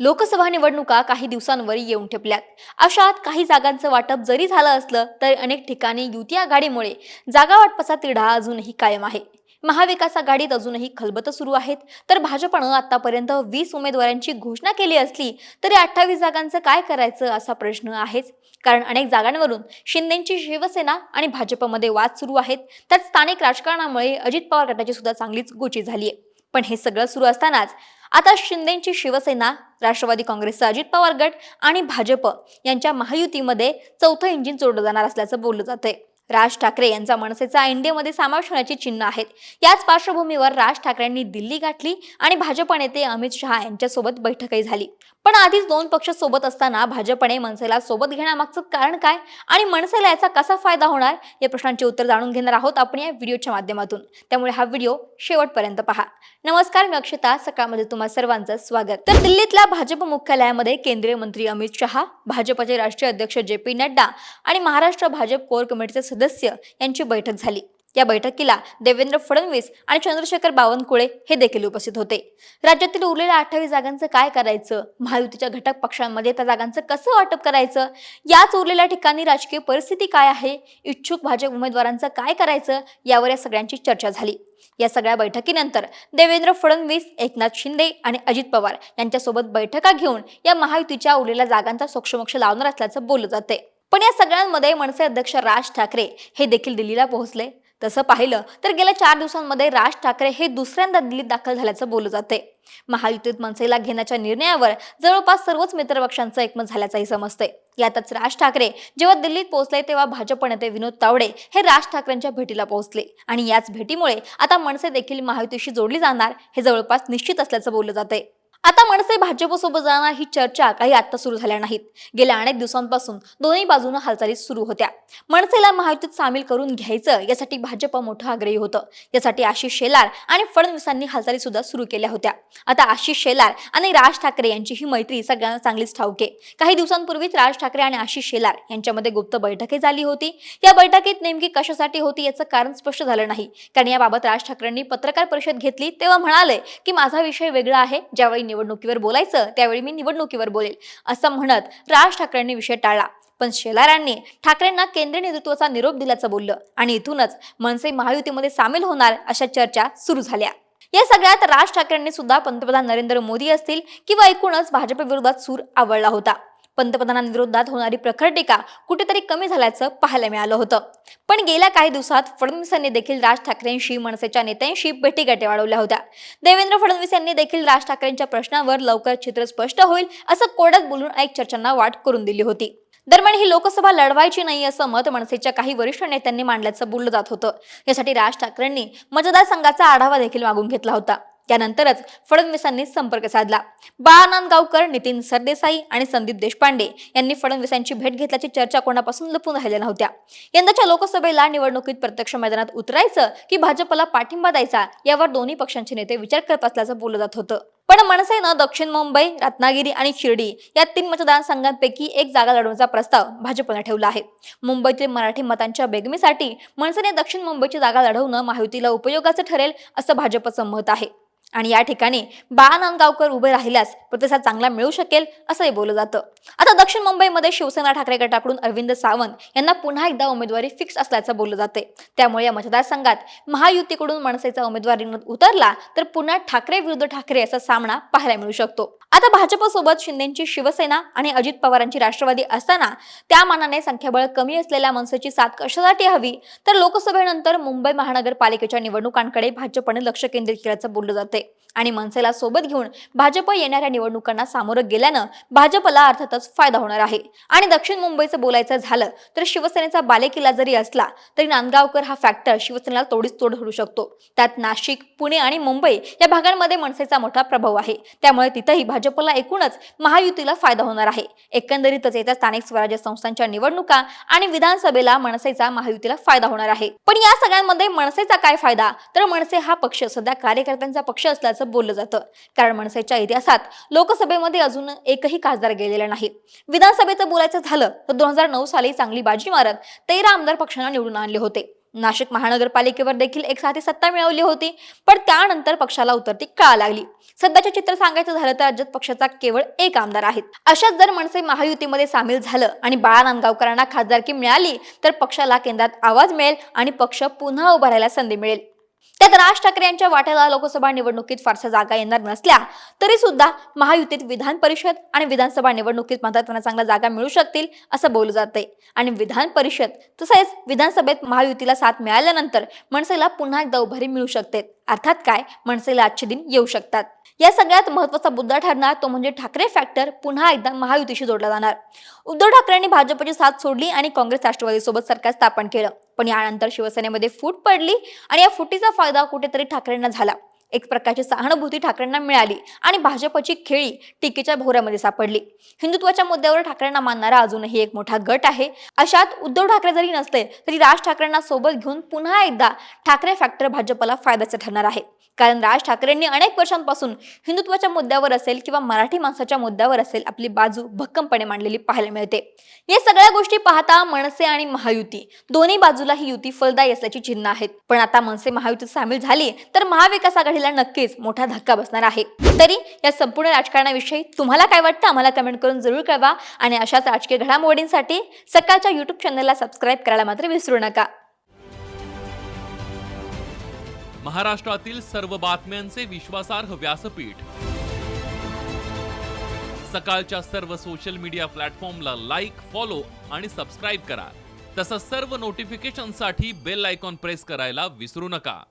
लोकसभा निवडणुका काही दिवसांवर येऊन ठेपल्यात. अशात काही जागांचं वाटप जरी झालं असलं तरी अनेक ठिकाणी युती आघाडीमुळे जागा वाटपाचा तिढा अजूनही कायम आहे. महाविकास आघाडीत अजूनही खलबत सुरू आहेत. तर भाजपनं आतापर्यंत वीस उमेदवारांची घोषणा केली असली तरी अठ्ठावीस जागांचं काय करायचं असा प्रश्न आहेच. कारण अनेक जागांवरून शिंदेची शिवसेना आणि भाजपमध्ये वाद सुरू आहेत. त्यात स्थानिक राजकारणामुळे अजित पवार गटाची सुद्धा चांगलीच गोची झाली आहे पण हे सगळं सुरू असतानाच आता शिंदेची शिवसेना राष्ट्रवादी काँग्रेसचा अजित पवार गट आणि भाजप यांच्या महायुतीमध्ये चौथं इंजिन जोडलं जाणार असल्याचं बोललं जातंय. राज ठाकरे यांचा मनसेचा एनडीएमध्ये समावेश होण्याची चिन्ह आहेत. याच पार्श्वभूमीवर राज ठाकरेंनी दिल्ली गाठली आणि भाजप नेते अमित शहा यांच्यासोबत बैठकही झाली. पण आधीच दोन पक्ष सोबत असताना भाजपने मनसेला सोबत घेण्यामागचं कारण काय आणि मनसेला याचा कसा फायदा होणार या प्रश्नांची उत्तर जाणून घेणार आहोत आपण या व्हिडिओच्या माध्यमातून. त्यामुळे हा व्हिडिओ शेवटपर्यंत पहा. नमस्कार मी अक्षता. सकाळमध्ये तुम्हा सर्वांचं स्वागत. तर दिल्लीतल्या भाजप मुख्यालयामध्ये केंद्रीय मंत्री अमित शहा भाजपचे राष्ट्रीय अध्यक्ष जे पी नड्डा आणि महाराष्ट्र भाजप कोर कमिटीचे सदस्य यांची बैठक झाली. या बैठकीला देवेंद्र फडणवीस आणि चंद्रशेखर बावनकुळे हे देखील उपस्थित होते. राज्यातील उरलेल्या अठ्ठावीस जागांचं काय करायचं? महायुतीच्या घटक पक्षांमध्ये त्या जागांचं कसं वाटप करायचं? याच उरलेल्या ठिकाणी राजकीय परिस्थिती काय आहे? इच्छुक भाजप उमेदवारांचं काय करायचं? यावर या सगळ्यांची चर्चा झाली. या सगळ्या बैठकीनंतर देवेंद्र फडणवीस एकनाथ शिंदे आणि अजित पवार यांच्यासोबत बैठका घेऊन या महायुतीच्या उरलेल्या जागांचा सोक्षमोक्ष लावणार असल्याचं बोललं जाते पण या सगळ्यांमध्ये मनसे अध्यक्ष राज ठाकरे हे देखील दिल्लीला पोहोचले. तसं पाहिलं तर गेल्या चार दिवसांमध्ये राज ठाकरे हे दुसऱ्यांदा दिल्लीत दाखल झाल्याचं बोललं जाते महायुतीत मनसेला घेण्याच्या निर्णयावर जवळपास सर्वच मित्रपक्षांचं एकमत झाल्याचंही समजतंय. यातच राज ठाकरे जेव्हा दिल्लीत पोहोचले तेव्हा भाजप नेते विनोद तावडे हे राज ठाकरेंच्या भेटीला पोहोचले आणि याच भेटीमुळे आता मनसे देखील महायुतीशी जोडली जाणार हे जवळपास निश्चित असल्याचं बोललं जाते आता मनसे भाजपसोबत जाणार ही चर्चा काही आता सुरू झाल्या नाहीत. गेल्या अनेक दिवसांपासून दोन्ही बाजूनं हालचाली सुरू होत्या. मनसेला महायुतीत सामील करून घ्यायचं यासाठी भाजप मोठं आग्रही होतं. यासाठी आशिष शेलार आणि फडणवीसांनी हालचाली सुद्धा सुरू केल्या होत्या. आता आशिष शेलार आणि राज ठाकरे यांची ही मैत्री सगळ्यांना चांगलीच ठाऊके. काही दिवसांपूर्वीच राज ठाकरे आणि आशिष शेलार यांच्यामध्ये गुप्त बैठकही झाली होती. या बैठकीत नेमकी कशासाठी होती याचं कारण स्पष्ट झालं नाही. कारण याबाबत राज ठाकरेंनी पत्रकार परिषद घेतली तेव्हा म्हणाले की माझा विषय वेगळा आहे ज्यावेळी निवडणुकीवर बोलायचं त्यावेळी मी निवडणुकीवर बोलेल असं म्हणत राज ठाकरेंनी विषय टाळला. पण शेलारांनी ठाकरेंना केंद्रीय नेतृत्वाचा निरोप दिल्याचं बोललं आणि इथूनच मनसे महायुतीमध्ये सामील होणार अशा चर्चा सुरू झाल्या. या सगळ्यात राज ठाकरेंनी सुद्धा पंतप्रधान नरेंद्र मोदी असतील किंवा एकूणच भाजप विरोधात सूर आवडला होता. पंतप्रधानांविरोधात होणारी प्रखर टीका कुठेतरी कमी झाल्याचं पाहायला मिळालं होतं. पण गेल्या काही दिवसात फडणवीसांनी देखील राज ठाकरेंशी मनसेच्या नेत्यांशी भेटीगाठी वाढवल्या होत्या. देवेंद्र फडणवीस यांनी देखील राज ठाकरेंच्या प्रश्नावर लवकर चित्र स्पष्ट होईल असं कोड्यात बोलून अनेक चर्चांना वाट करून दिली होती. दरम्यान ही लोकसभा लढवायची नाही असं मत मनसेच्या काही वरिष्ठ नेत्यांनी मांडल्याचं बोललं जात होतं. यासाठी राज ठाकरेंनी मतदारसंघाचा आढावा देखील मागून घेतला होता. त्यानंतरच फडणवीसांनी संपर्क साधला. बाळानंद गावकर नितीन सरदेसाई आणि संदीप देशपांडे यांनी फडणवीसांची भेट घेतल्याची चर्चा कोणापासून लपून राहिल्या नव्हत्या. यंदाच्या लोकसभेला निवडणुकीत प्रत्यक्ष मैदानात उतरायचं की भाजपला पाठिंबा द्यायचा यावर दोन्ही पक्षांचे नेते विचार करत असल्याचं बोललं जात होतं. पण मनसेनं दक्षिण मुंबई रत्नागिरी आणि शिर्डी या तीन मतदारसंघांपैकी एक जागा लढवण्याचा प्रस्ताव भाजपनं ठेवला आहे. मुंबईतील मराठी मतांच्या बेगमीसाठी मनसेने दक्षिण मुंबईची जागा लढवणं महायुतीला उपयोगाचं ठरेल असं भाजपचं मत आहे. आणि या ठिकाणी बाळानंद गावकर उभे राहिल्यास प्रतिसाद चांगला मिळू शकेल असंही बोललं जातं. आता दक्षिण मुंबईमध्ये शिवसेना ठाकरे गटाकडून अरविंद सावंत यांना पुन्हा एकदा उमेदवारी फिक्स असल्याचं बोललं जाते. त्यामुळे या मतदारसंघात महायुतीकडून मनसेचा उमेदवार रिंगणात उतरला तर पुन्हा ठाकरे विरुद्ध ठाकरे असा सामना पाहायला मिळू शकतो. आता भाजपसोबत शिंदेची शिवसेना आणि अजित पवारांची राष्ट्रवादी असताना त्या मानाने संख्याबळ कमी असलेल्या मनसेची साथ कशासाठी हवी? तर लोकसभेनंतर मुंबई महानगरपालिकेच्या निवडणुकांकडे भाजपने लक्ष केंद्रित केल्याचं बोललं जाते. आणि मनसेला सोबत घेऊन भाजप येणाऱ्या निवडणुकांना सामोरं गेल्यानं भाजपला अर्थातच फायदा होणार आहे. आणि दक्षिण मुंबईचं बोलायचं झालं तर शिवसेनेचा बालेकिल्ला जरी असला तरी नांदगावकर हा फॅक्टर शिवसेनेला तोडीस तोड ठरू शकतो. त्यात नाशिक पुणे आणि मुंबई या भागांमध्ये मनसेचा मोठा प्रभाव आहे. त्यामुळे तिथंही भाजपला एकूणच महायुतीला फायदा होणार आहे. एकंदरीतच येत्या स्थानिक स्वराज्य संस्थांच्या निवडणुका आणि विधानसभेला मनसेचा महायुतीला फायदा होणार आहे. पण या सगळ्यांमध्ये मनसेचा काय फायदा? तर मनसे हा पक्ष सध्या कार्यकर्त्यांचा पक्ष असल्याचं बोललं जातं. कारण मनसेच्या इतिहासात लोकसभेमध्ये अजून एकही खासदार गेलेला नाही. विधानसभेचं बोलायचं झालं तर दोन हजार नऊ साली चांगली बाजी मारत तेरा आमदार पक्षांना निवडून आणले होते. नाशिक महानगरपालिकेवर देखील एक साथी सत्ता मिळवली होती पण त्यानंतर पक्षाला उतरती काळ लागली. सध्याचे चित्र सांगायचं झालं तर राज्यात पक्षाचा केवळ एक आमदार आहेत अशाच जर मनसे महायुतीमध्ये सामील झालं आणि बाळा नांदगावकरांना खासदारकी मिळाली तर पक्षाला केंद्रात आवाज मिळेल आणि पक्ष पुन्हा उभारायला संधी मिळेल. त्यात राज ठाकरे यांच्या वाट्याला लोकसभा निवडणुकीत फारशा जागा येणार नसल्या तरी सुद्धा महायुतीत विधान परिषद आणि विधानसभा निवडणुकीत मात्र त्यांना चांगल्या जागा मिळू शकतील असं बोललं जातंय. आणि विधान परिषद तसेच विधानसभेत महायुतीला साथ मिळाल्यानंतर मनसेला पुन्हा एकदा उभारी मिळू शकते. अर्थात काय? मनसेला आजचे दिन येऊ शकतात. या सगळ्यात महत्त्वाचा मुद्दा ठरणार तो म्हणजे ठाकरे फॅक्टर पुन्हा एकदा महायुतीशी जोडला जाणार. उद्धव ठाकरेंनी भाजपची साथ सोडली आणि काँग्रेस राष्ट्रवादीसोबत सरकार स्थापन केलं. पण यानंतर शिवसेनेमध्ये फूट पडली आणि या फुटीचा फायदा कुठेतरी ठाकरेंना झाला. एक प्रकारची सहानुभूती ठाकरेंना मिळाली आणि भाजपची खेळी टीकेच्या भोऱ्यामध्ये सापडली. हिंदुत्वाच्या मुद्द्यावर ठाकरेंना मानणारा अजूनही एक मोठा गट आहे. अशात उद्धव ठाकरे जरी नसले तरी राज ठाकरेंना सोबत घेऊन पुन्हा एकदा ठाकरे फॅक्टर भाजपला फायद्याचं ठरणार आहे. कारण राज ठाकरेंनी अनेक वर्षांपासून हिंदुत्वाच्या मुद्द्यावर असेल किंवा मराठी माणसाच्या मुद्द्यावर असेल आपली बाजू भक्कमपणे मांडलेली पाहायला मिळते. या सगळ्या गोष्टी पाहता मनसे आणि महायुती दोन्ही बाजूला ही युती फलदायी असल्याची चिन्ह आहेत. पण आता मनसे महायुतीत सामील झाली तर महाविकास आघाडीला नक्कीच मोठा धक्का बसणार आहे. तरी या संपूर्ण राजकारणाविषयी तुम्हाला काय वाटतं? आम्हाला कमेंट करून जरूर कळवा आणि अशाच राजकीय घडामोडींसाठी सकाळच्या युट्यूब चॅनलला सबस्क्राईब करायला मात्र विसरू नका. महाराष्ट्रातील सर्व बातम्यांचे विश्वासार्ह व्यासपीठ. सकाळच्या सर्व सोशल मीडिया प्लॅटफॉर्मला लाईक फॉलो आणि सबस्क्राईब करा. तसंच सर्व नोटिफिकेशनसाठी बेल आयकॉन प्रेस करायला विसरू नका.